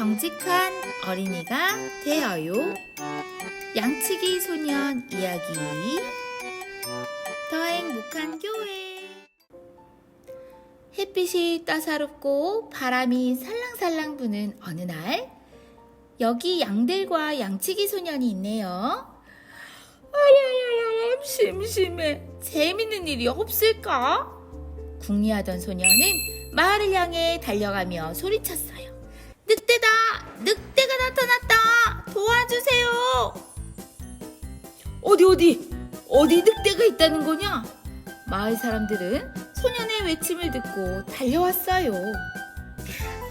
정직한 어린이가 되어요. 양치기 소년 이야기. 더 행복한 교회. 햇빛이 따사롭고 바람이 살랑살랑 부는 어느 날, 여기 양들과 양치기 소년이 있네요. 아야야야, 심심해. 재밌는 일이 없을까? 궁리하던 소년은 마을을 향해 달려가며 소리쳤어요. 늑대가 나타났다! 도와주세요! 어디, 어디? 어디 늑대가 있다는 거냐? 마을 사람들은 소년의 외침을 듣고 달려왔어요.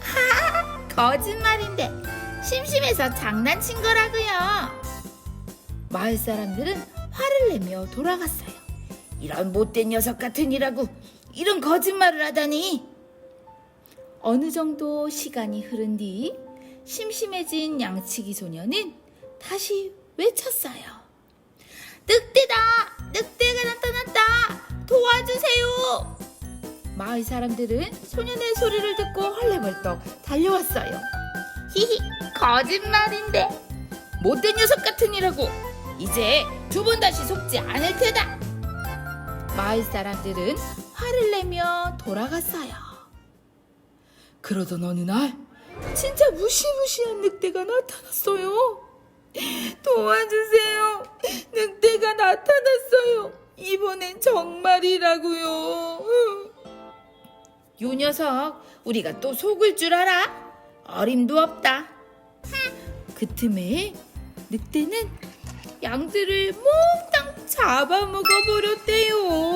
하! 거짓말인데 심심해서 장난친 거라고요. 마을 사람들은 화를 내며 돌아갔어요. 이런 못된 녀석 같으니라고 이런 거짓말을 하다니. 어느 정도 시간이 흐른 뒤 심심해진 양치기 소녀는 다시 외쳤어요. 늑대다! 늑대가 나타났다! 도와주세요! 마을 사람들은 소년의 소리를 듣고 헐레벌떡 달려왔어요. 히히, 거짓말인데. 못된 녀석 같으니라고. 이제 두 번 다시 속지 않을 테다. 마을 사람들은 화를 내며 돌아갔어요. 그러던 어느 날 진짜 무시무시한 늑대가 나타났어요. 도와주세요. 늑대가 나타났어요. 이번엔 정말이라고요. 요 녀석, 우리가 또 속을 줄 알아? 어림도 없다. 그 틈에 늑대는 양들을 몽땅 잡아먹어 버렸대요.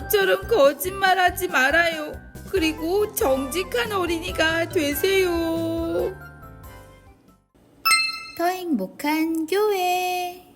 저처럼 거짓말하지 말아요. 그리고 정직한 어린이가 되세요. 더 행복한 교회.